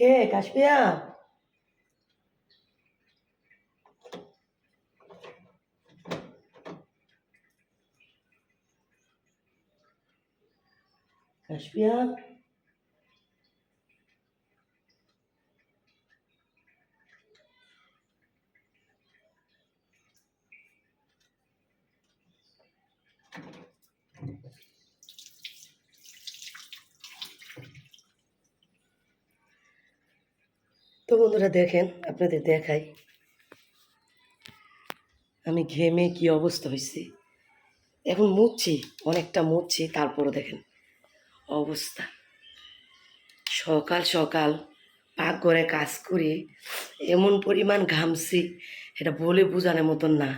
què, Caspià? Caspià? Caspià? তো বন্ধুরা দেখেন, আপনাদের দেখাই। আমি ঘেমে কি অবস্থা হয়েছি এখন মুছছি অনেকটা মুছছি তারপরও দেখেন অবস্থা। সকাল সকাল পাক করে কাজ করে, এমন পরিমাণ ঘামছি, এটা বলে বোঝানোর মতন না।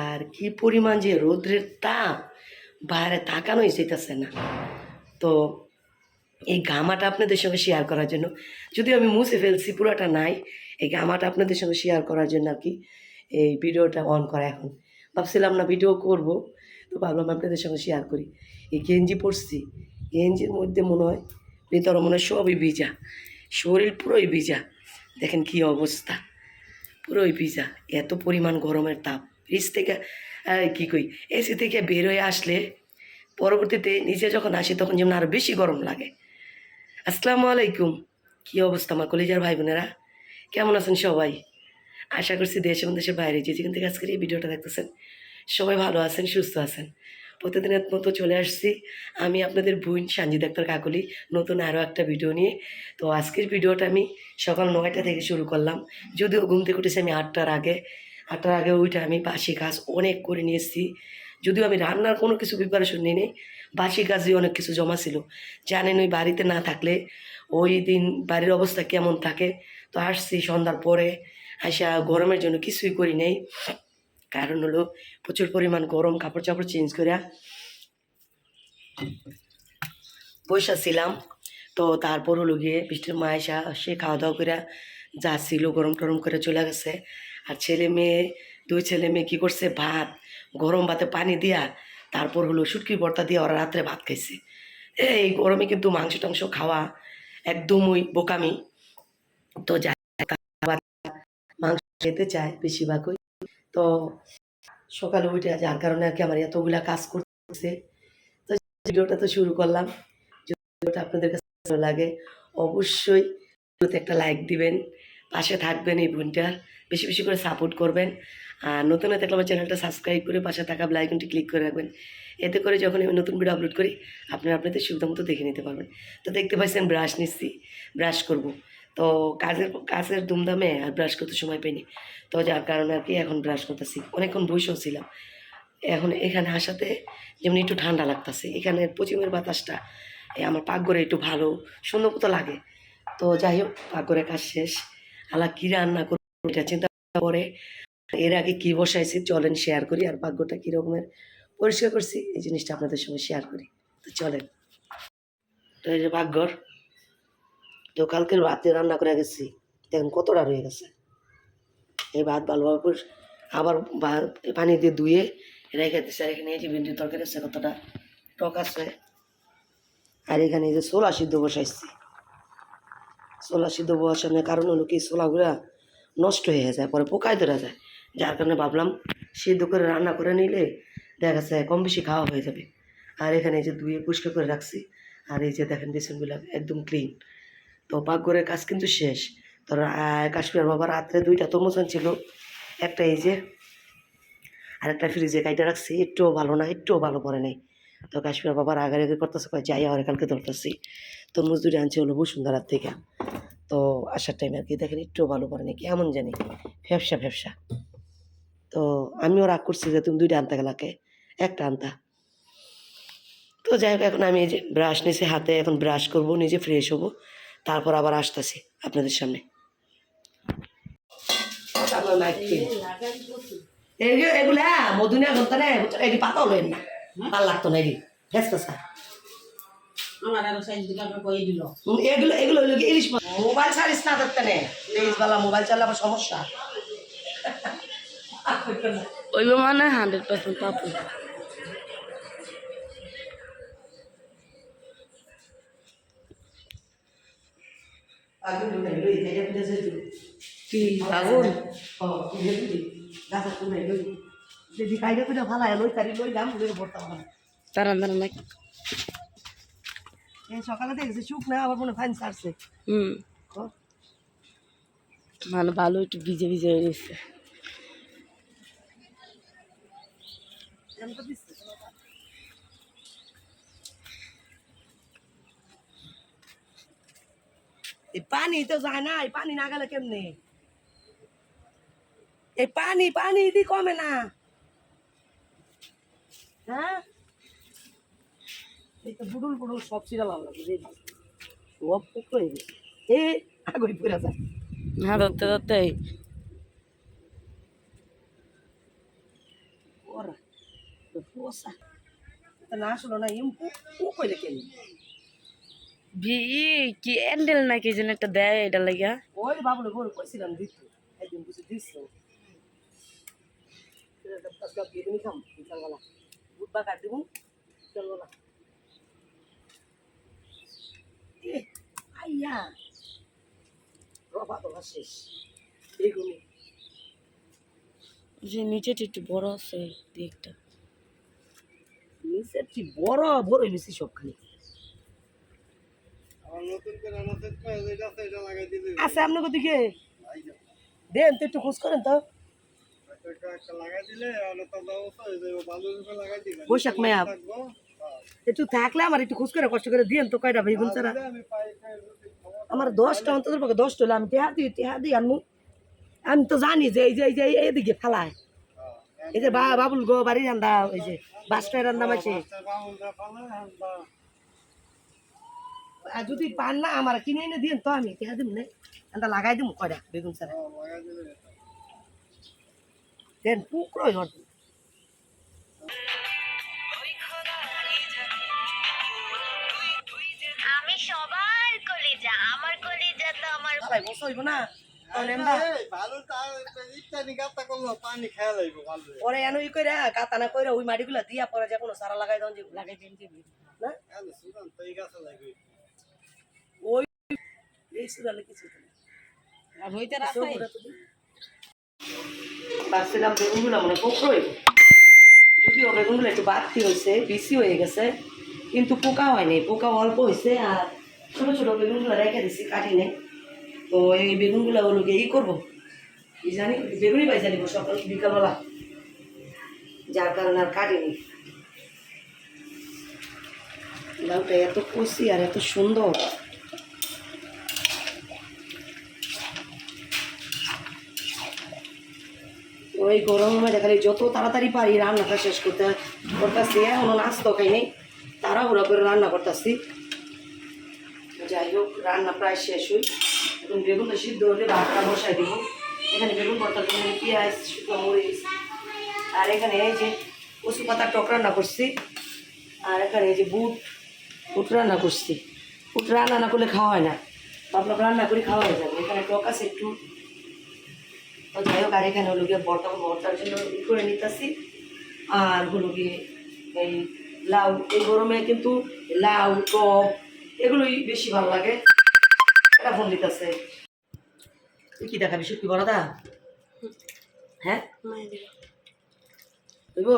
আর কি পরিমাণ যে রৌদ্রের তাপ, বাইরে তাকানোই যেতেছে না। তো এই গামাটা আপনাদের সঙ্গে শেয়ার করার জন্য। যদিও আমি মুছে ফেলছি, পুরোটা নাই। এই গামাটা আপনাদের সঙ্গে শেয়ার করার জন্য আর কি এই ভিডিওটা অন করা এখন। ভাবছিলাম না ভিডিও করব, তো ভাবলাম আপনাদের সঙ্গে শেয়ার করি। এই গেঞ্জি পরছি, গেঞ্জির মধ্যে মনে হয় ভিতরে মনে হয় সবই ভিজা। শরীর পুরোই ভিজা। দেখেন কি অবস্থা, পুরোই ভিজা। এত পরিমাণ গরমের তাপ। ফ্রিজ থেকে কি কই এসি থেকে বের হয়ে আসলে পরবর্তীতে নিচে যখন আসি তখন যেমন আরও বেশি গরম লাগে। আসসালামু আলাইকুম। কী অবস্থা আমার কলেজার ভাই বোনেরা কেমন আছেন সবাই? আশা করছি দেশ এবং দেশের বাইরে যে যেখান থেকে আজকের এই ভিডিওটা দেখতেছেন, সবাই ভালো আছেন, সুস্থ আছেন। প্রতিদিনের মতো চলে আসছি। আমি আপনাদের বোন সানজিদ আক্তার কাকলি, নতুন আরও একটা ভিডিও নিয়ে। তো আজকের ভিডিওটা আমি সকাল নয়টা থেকে শুরু করলাম। যদিও ঘুম থেকে উঠেছি আমি আটটার আগে। আটটার আগে উঠে আমি বাসি কাজ অনেক করে নিয়েছি। যদিও আমি রান্নার কোনো কিছু প্রিপারেশন নেই বাসি কাজে অনেক কিছু জমা ছিল জানেন ওই বাড়িতে না থাকলে ওই দিন বাড়ির অবস্থা কেমন থাকে? তো আসছি সন্ধ্যার পরে আসা গরমের জন্য কিছুই করি নেই। কারণ হলো প্রচুর পরিমাণ গরম কাপড় চাপড় চেঞ্জ করে বসা ছিলাম। তো তারপর হলো গিয়ে বৃষ্টির মা এসা সে খাওয়া দাওয়া করে যা ছিল গরম টরম করে চলে গেছে। আর ছেলে মেয়ে, দুই ছেলে মেয়ে কী করছে? ভাত, গরম ভাতে পানি দিয়া তারপর হলো শুটকি ভর্তা দিয়ে ওরা রাত্রে ভাত খাইছে। এই গরমে কিন্তু মাংস টাংস খাওয়া একদমই বোকামি। তো মাংস খেতে চায় বেশিরভাগই। তো সকালে উঠে যার কারণে আর কি আমার এতগুলা কাজ করতেছে। তো ভিডিওটা তো শুরু করলাম। ভিডিওটা আপনাদের কাছে ভালো লাগে, অবশ্যই ভিডিওতে একটা লাইক দিবেন, পাশে থাকবেন এই বোনটার। বেশি বেশি করে সাপোর্ট করবেন। আর নতুন হয়ে থাকলে আমার চ্যানেলটা সাবস্ক্রাইব করে পাশে থাকা বেলাইকনটি ক্লিক করে রাখবেন। এতে করে যখন আমি নতুন ভিডিও আপলোড করি, আপনারা আপনাদের সুবিধা মতো দেখে নিতে পারবেন। তো দেখতে পাচ্ছেন ব্রাশ নিচ্ছি ব্রাশ করব। তো কাজের কাজের দুমদামে আর ব্রাশ করতে সময় পাইনি। তো যার কারণে আর কি এখন ব্রাশ করতেছি। অনেকক্ষণ বসেও ছিলাম। এখন এখানে আসাতে যেমন একটু ঠান্ডা লাগতেছে। এখানে পশ্চিমের বাতাসটা আমার পাকঘরে একটু ভালো, সুন্দর মতো লাগে। তো যাই হোক পাকঘরে কাজ শেষ। আলা কী রান্না করব এটা চিন্তা করে এর আগে কী বসাইছি চলেন শেয়ার করি আর পাকঘরটা কী রকমের পরিষ্কার করছি, এই জিনিসটা আপনাদের সঙ্গে শেয়ার করি। তো চলেন। তো এই যে পাকঘর তো কালকে রাতে রান্না করে গেছি, দেখেন কতটা রয়ে গেছে। এই ভাত ভালোভাবে আবার পানি দিয়ে ধুয়ে রেখে দিচ্ছে আর এখানে এই যে তরকারি আছে, কতটা টক আছে। আর এখানে এই যে ছোলা সিদ্ধ বসাইছি। ছোলা সিদ্ধ বসানোর কারণ হলো কি, ছোলাগুলা নষ্ট হয়ে যায়, পরে পোকায় ধরা যায়। যার কারণে ভাবলাম সিদ্ধ করে রান্না করে নিলে দেখা যাচ্ছে কম বেশি খাওয়া হয়ে যাবে। আর এখানে এই যে ধুয়ে পরিষ্কার করে রাখছি, আর এই যে দেখেন বেসনগুলো একদম ক্লিন তো পাকঘরের কাজ কিন্তু শেষ। তো রা- কাশ্মীর বাবা রাত্রে দুইটা তরমুজান ছিল একটা এই যে আর একটা ফ্রিজে কাইটা রাখছি, একটুও ভালো না, একটুও ভালো পড়ে নেই। তো কাশ্মীর বাবার আগে আগে করতেছে, কয়, যাই আর কালকে ধরতেছি। তরমুজ দুটো আনছে হলো বসুন্ধরার থেকে। তো আসার টাইমে আর কি দেখেন একটুও ভালো পড়ে নেই, কেমন জানি, ফ্যাপসা ফ্যাপসা। তো আমিও রাগ করছি যে তুমি দুইটা আনতে গেলাকে একটা আনতা। তো যাই হোক এখন আমি এই যে ব্রাশ নিয়েছি হাতে এখন ব্রাশ করব নিজে ফ্রেশ হব। তারপর আবার আসতেছি আপনাদের সামনে। এগুলো মধুনিয়া এটি পাতা না। ভালো লাগতো না এটি। এগুলো এগুলো ইলিশ মোবাইল ছাড়িস না ধরতে নে প্লিজ বালা মোবাইল চালালে সমস্যা। ওই মানে হান্ড্রেড পার্সেন্ট পাপু। কি আগুন যদি পিঠা লই তারি লই দাম ভরতা এই সকালে দেখেছি চুপ না আবার মনে ফাইন হুম। মানে ভালো একটু ভিজে ভিজে হয়ে গেছে। পানি তো যায় না, এই পানি না গেলে কেমনে? পানি পানি দি কমে না। হ্যাঁ? এই তো সব যায়। হ্যাঁ ওরা তা না আসলো না ইম ও কইলে কেন বি কি অ্যান্ডেল নাকি যেন একটা দেয় এটা লাগিয়া ওই বাবুলে বল কইছিলাম দিত একদিন বুঝে এ, আইয়া রবা তো শেষ বেগুনি যে নিচেটা একটু বড় আছে দিকটা নিচের কি বড় বড় হইলিছি সবখানে। আছে আপনার দিকে? দেন তো একটু খোঁজ করেন তো। বৈশাখ মেয়া। একটু থাকলে আমার একটু খোঁজ করে কষ্ট করে দিয়েন তো কয়টা বেগুন ছাড়া। আমার দশটা অন্তত পক্ষে দশটা হলে আমি টেহা দিই টেহা দিই আনমু আমি তো জানি যে এই যে এই যে এইদিকে ফেলায়। এই যে বাবুল গো বাড়ি রান্দা ওই যে বাসটায় রান্দা মাসে। আর যদি পান না আমার কিনে এনে দিন তো আমি টেহা দিব না লাগাই দিব কয়টা? বেগুন ছাড়া। দেন পুকুরই হট আমি সবার কলিজা আমার কলিজা তো আমার ভাই বসে হইব না। পরে এনো ই কইরা কাতানা কইরা ওই মাটিগুলা দিয়া পরে যে কোনো সারা লাগাই যে লাগাই দিন দিবি না ওই এই সুরালে কিছু আর হইতে ভাবছিলাম বেগুনগুলো মনে পোকো যদিও বেগুনগুলো একটু বাড়তি হয়েছে বেশি হয়ে গেছে কিন্তু পোকা হয়নি পোকা অল্প হয়েছে আর ছোটো ছোটো বেগুনগুলো রেখে দিছি কাটি নেই তো এই বেগুনগুলো গিয়ে ই করব। জানি, বেগুনই পাই জানিব সকাল, বিকালবেলা। যার কারণে আর কাটিনি। লাউটা এত কষি আর এত সুন্দর। ওই গরমের মধ্যে খালি যত তাড়াতাড়ি পারি রান্নাটা শেষ করতে করতেছি এখনও নাস্তা খাই নেই, তাড়াহুড়া করে রান্না করতেছি। যাই হোক, রান্না প্রায় শেষ হই। এখন বেগুনটা সিদ্ধ হলে ভাতটা বসাই দিব। এখানে বেগুন ভর্তার জন্য পেঁয়াজ, শুকনো মরিচ, আর এখানে এই যে কচু পাতার টক রান্না করছি। আর এখানে এই যে বুট বুট রান্না করছি। বুট রান্না না করলে খাওয়া হয় না। ভাবলাম রান্না করে, খাওয়া হয়ে যাবে। এখানে টক আছে একটু। তো যাই হোক, আর এখানে হলো গিয়ে বর্তা বর্তার জন্য ই করে নিতেছি। আর হলো গিয়ে এই লাউ, এই গরমে কিন্তু লাউ, টক, এগুলোই বেশি ভালো লাগে। ফোন দিতেছে। তুই কি দেখাবি হ্যাঁ? বুঝব।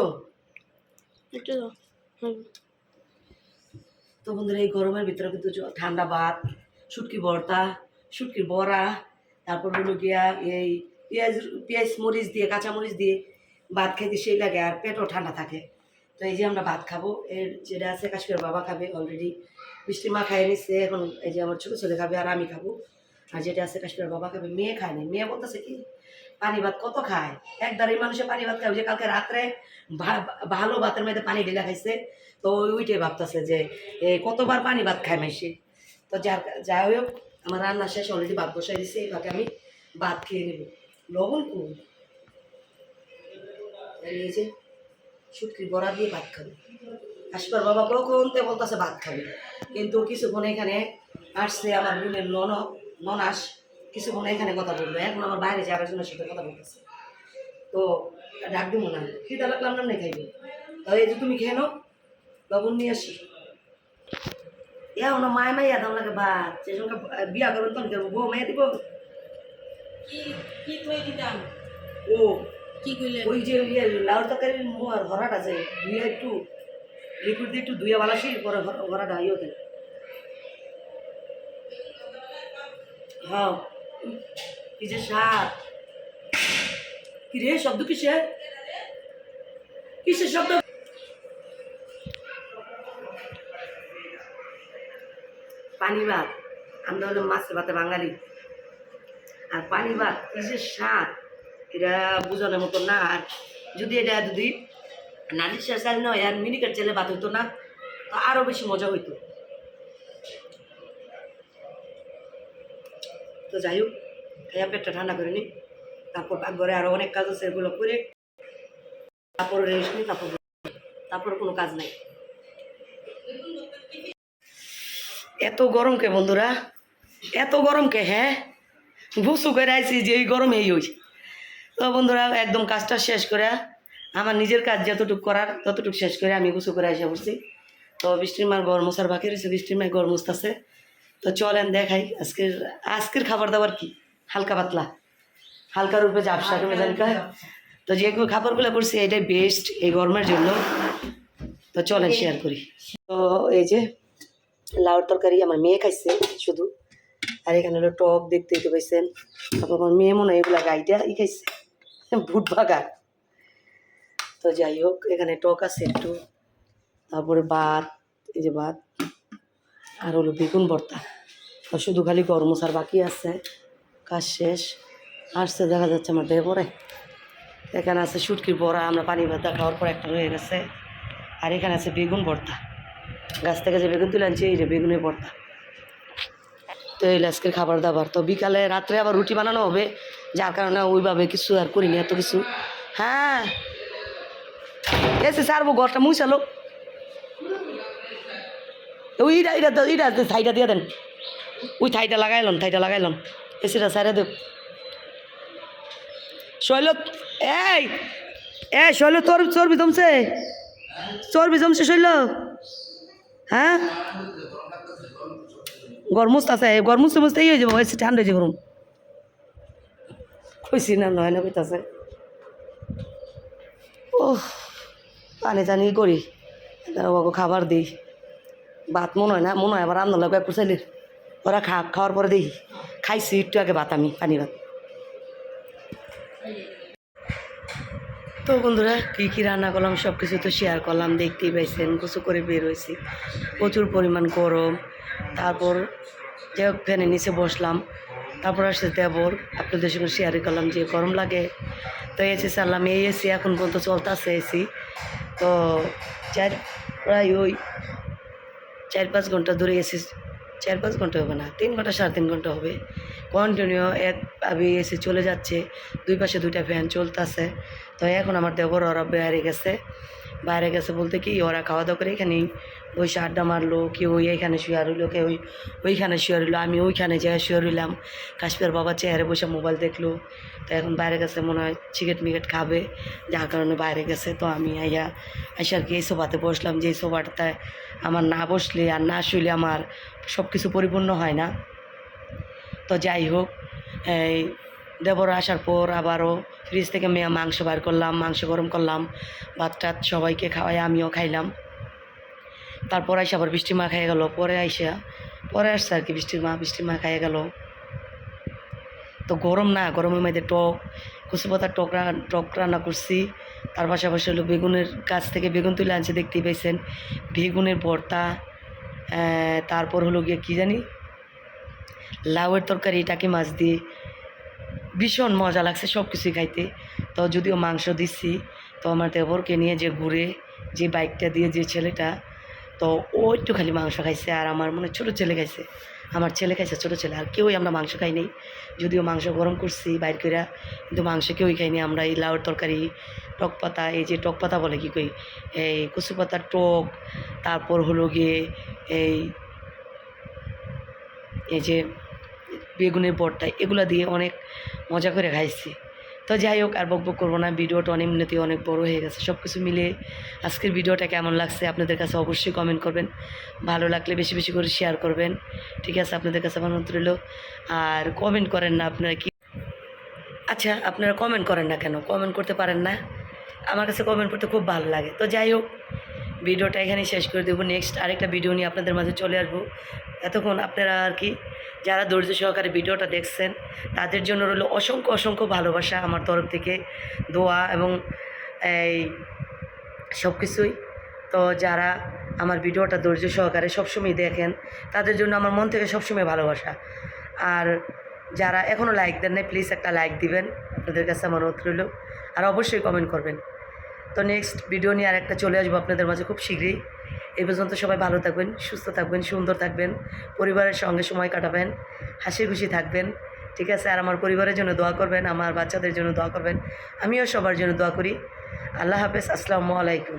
তো বন্ধুরা এই গরমের ভিতরে কিন্তু ঠান্ডা ভাত শুটকি ভর্তা শুটকির বড়া তারপর হলো গিয়া এই পেঁয়াজ পেঁয়াজ মরিচ দিয়ে কাঁচা মরিচ দিয়ে ভাত খেতে সেই লাগে আর পেটও ঠান্ডা থাকে। তো এই যে আমরা ভাত খাব এর যেটা আছে কাশ্মীর বাবা খাবে অলরেডি মিষ্টি মা খাই নিচ্ছে এখন এই যে আমার ছোটো ছেলে খাবে আর আমি খাব। আর যেটা আছে কাশ্মীর বাবা খাবে, মেয়ে খায় না মেয়ে বলতেছে কি, পানি ভাত কত খায়? একদারি মানুষে পানি ভাত খায় যে কালকে রাত্রে ভালো ভাতের মধ্যে পানি ঢেলা খাইছে। তো ওইটাই ভাবতেছে যে কতবার পানি ভাত খায় মাইসে? তো যার যাই হোক, আমার রান্না শেষ অলরেডি ভাত বসাই দিছে, এই আমি ভাত খেয়ে নেব। লবণ কম এই যে শুটকির বড়া দিয়ে ভাত খাবে। আসবার বাবা কখন তে বলতেছে ভাত খাবে? কিন্তু কিছুক্ষণ এখানে আসছে আমার বোনের নন ননাস কিছুক্ষণ এখানে কথা বলবে। এখন আমার বাইরে যে আরেকজনের সাথে কথা বলতেছে। তো ডাক দিব না। খিদা লাগলাম না খাইবে। তো এই যে তুমি খেয়ে নাও লবণ নিয়ে আসি। ইয়া ওনা মায় মাইয়া দাম লাগে ভাত সে সঙ্গে বিয়া করবেন তখন করব বউ মাইয়া দিব? কি কি থই দিতাম? ও কি কইলে ওই যে ইয়ে লাউর তরকারির মোয়ার ভরাট আছে ধুয়ে একটু লিকুইড দিয়ে একটু ধুয়ে বালাসি, পরে ভর- ভরাটা ইয়ে দেয় হ্যাঁ কি যে স্বাদ। কি রে শব্দ কিসের কিসের শব্দ? পানি ভাত। আমরা হলো মাছের ভাতে বাঙালি। আর পানি ভাত কিসের স্বাদ? এটা বোঝানোর মতো না। আর যদি এটা যদি নানির চাল নয়, আর মিনিকেট চালে ভাত হইতো না। তো আরও বেশি মজা হইতো। তো যাই হোক, খাইয়া পেটটা ঠান্ডা করে নি। তারপর ঘরে আরও অনেক কাজ আছে এগুলো করে। তারপর রেস্ট নিই তারপর তারপর কোনো কাজ নাই। এত গরম কে বন্ধুরা? এত গরম কে হ্যাঁ? ভুসু করে আইছি যে এই গরম এই হইছে। তো বন্ধুরা, একদম কাজটা শেষ করে আমার নিজের কাজ যতটুকু করার ততটুকু শেষ করে আমি গুছু করে এসে পড়ছি। তো বৃষ্টির মার গরম মশার বাকি রয়েছে বৃষ্টির মায় গরম আছে। তো চলেন দেখাই আজকের আজকের খাবার দাবার কি? হালকা পাতলা। হালকার উপরে তুমি জানকা তো যে খাবারগুলো করছি এটাই বেস্ট এই গরমের জন্য। তো চলেন শেয়ার করি। তো এই যে লাউর তরকারি আমার মেয়ে খাইছে শুধু। আর এখানে হলো টক দেখতেই তো পাইছেন। তারপর আমার মেয়ে মনে হয় এগুলা গাইটা ই খাইছে। ভুট ভাগা। তো যাই হোক, এখানে টক আছে একটু। তারপরে ভাত, এই যে ভাত। আর হলো বেগুন ভর্তা। শুধু খালি গরম মশার বাকি আছে। কাজ শেষ। আসছে, দেখা যাচ্ছে আমার দেহ পরে এখানে আছে শুটকির বড়া, আমরা পানি ভাতা খাওয়ার পর একটা রয়ে গেছে। আর এখানে আছে বেগুন ভর্তা। গাছ থেকে যে বেগুন তুলে আনছি, এই যে বেগুনের ভর্তা। তো এই আজকের খাবার দাবার। তো বিকালে রাত্রে আবার রুটি বানানো হবে। যার কারণে ওইভাবে কিছু আর করিনি, এত কিছু। হ্যাঁ এসে সারবো ঘরটা মুছালো ওই ইটা ইটা ইটা থাইটা দিয়ে দেন। ওই থাইটা লাগাইলন থাইটা লাগাইলন এসিটা সারে দেব। শৈল, এই, এ শৈল, তোর, চর্বি জমছে? চর্বি জমছে শৈল? হ্যাঁ? গরমুস আছে গরমুসতে বুঝতে এই হয়ে যাব এসে ঠান্ডা হয়ে যাবে। খুশি না, নয় না কইতাছে। ও পানি টানি করি ওকে খাবার দিই। ভাত মনে হয় না, মনে হয় আবার রান্না লাগবে একটু ওরা খা খাওয়ার পরে দেখি খাইছি একটু আগে ভাত আমি, পানি ভাত। তো বন্ধুরা, কী কী রান্না করলাম সব কিছু তো শেয়ার করলাম, দেখতেই পাইছেন কিছু করে বের হয়েছি প্রচুর পরিমাণ গরম। তারপর যে হোক ফ্যানের নিচে বসলাম, তারপর আসছে দেবর। আপনাদের সঙ্গে শেয়ার করলাম যে গরম লাগে। তো এসি চাললাম এই এসি এখন পর্যন্ত চলতেছে এসি তো চার, প্রায় ওই চার পাঁচ ঘণ্টা ধরে এসে চার পাঁচ ঘণ্টা হবে না, তিন ঘণ্টা সাড়ে তিন ঘণ্টা হবে। কন্টিনিউ এক আবি এসে চলে যাচ্ছে। দুই পাশে দুইটা ফ্যান চলতেছে। তো এখন আমার দেবর ওরা বেড়ে গেছে। বাইরে গেছে বলতে কি, ওরা খাওয়া দাওয়া করে এখানেই ওই আড্ডা মারলো, কেউ ওই এখানে শুয়ে রইল, কেউ ওই ওইখানে শুয়ে রইল, আমি ওইখানে যেয়ে শুয়ে রইলাম। কাশ্মীর বাবা চেয়ারে বসে মোবাইল দেখল, তো এখন বাইরে গেছে মনে হয় চিকেট মিকেট খাবে, যার কারণে বাইরে গেছে, তো আমি আইয়া, আইসা আর কি এই সোফাতে বসলাম যে সোফাটাতে আমার না বসলে আর না শুইলে আমার সব কিছু পরিপূর্ণ হয় না। তো যাই হোক, এই দেবর আসার পর আবারও ফ্রিজ থেকে মেয়ে মাংস বার করলাম, মাংস গরম করলাম, ভাত টাত সবাইকে খাওয়াই আমিও খাইলাম। তারপর আইসা আবার বৃষ্টির মা খাইয়ে গেল, পরে আইসা, পরে আসছে আর কি বৃষ্টির মা বৃষ্টির মা খাইয়ে গেল। তো গরম না, গরমের মধ্যে টক কুচু পাতার টক টক রান্না করছি। তার পাশাপাশি হলো বেগুনের গাছ থেকে বেগুন তুলে আনছে, দেখতেই পাইছেন। বেগুনের ভর্তা তারপর হলো গিয়ে কী জানি, লাউয়ের তরকারি, টাকি মাছ দিয়ে ভীষণ মজা লাগছে সব কিছুই খাইতে। তো যদিও মাংস দিচ্ছি তো আমার দেবরকে নিয়ে যে ঘুরে যে বাইকটা দিয়ে যে ছেলেটা, তো ও একটু খালি মাংস খাইছে আর আমার মনে ছোটো ছেলে খাইছে। আমার ছেলে খাইছে ছোটো ছেলে, আর কেউই আমরা মাংস খাই খাইনি যদিও মাংস গরম করছি বাইর করে কিন্তু মাংস কেউই খাইনি আমরা এই লাউর তরকারি, টক পাতা, এই যে টক পাতা বলে কি কই? এই কচু পাতার টক, তারপর হলো গিয়ে এই এই যে বেগুনের বড়টা এগুলো দিয়ে অনেক মজা করে খাইছি। তো যাই হোক, আর বকবক করব না, ভিডিওটা অনেক উন্নতি অনেক বড় হয়ে গেছে। সব কিছু মিলে আজকের ভিডিওটা কেমন লাগছে আপনাদের কাছে অবশ্যই কমেন্ট করবেন। ভালো লাগলে বেশি বেশি করে শেয়ার করবেন। ঠিক আছে, আপনাদের কাছে আমার অনুরোধ রইল। আর কমেন্ট করেন না আপনারা কি আচ্ছা আপনারা কমেন্ট করেন না কেন? কমেন্ট করতে পারেন না। আমার কাছে কমেন্ট করতে খুব ভালো লাগে। তো যাই হোক, ভিডিওটা এখানেই শেষ করে দেবো। নেক্সট আরেকটা ভিডিও নিয়ে আপনাদের মাঝে চলে আসব। এতক্ষণ আপনারা আর কি যারা ধৈর্য সহকারে ভিডিওটা দেখছেন, তাদের জন্য রইল অসংখ্য অসংখ্য ভালোবাসা আমার তরফ থেকে, দোয়া এবং এই সব কিছুই। তো যারা আমার ভিডিওটা ধৈর্য সহকারে সবসময় দেখেন, তাদের জন্য আমার মন থেকে সবসময় ভালোবাসা। আর যারা এখনও লাইক দেন নাই প্লিজ একটা লাইক দিবেন, আপনাদের কাছে আমার অনুরোধ রইল। আর অবশ্যই কমেন্ট করবেন। তো নেক্সট ভিডিও নিয়ে আর একটা চলে আসব আপনাদের মাঝে খুব শীঘ্রই। এই পর্যন্ত সবাই ভালো থাকবেন, সুস্থ থাকবেন, সুন্দর থাকবেন, পরিবারের সঙ্গে সময় কাটাবেন, হাসি খুশি থাকবেন, ঠিক আছে? আর আমার পরিবারের জন্য দোয়া করবেন, আমার বাচ্চাদের জন্য দোয়া করবেন, আমিও সবার জন্য দোয়া করি। আল্লাহ হাফেজ, আসসালামু আলাইকুম।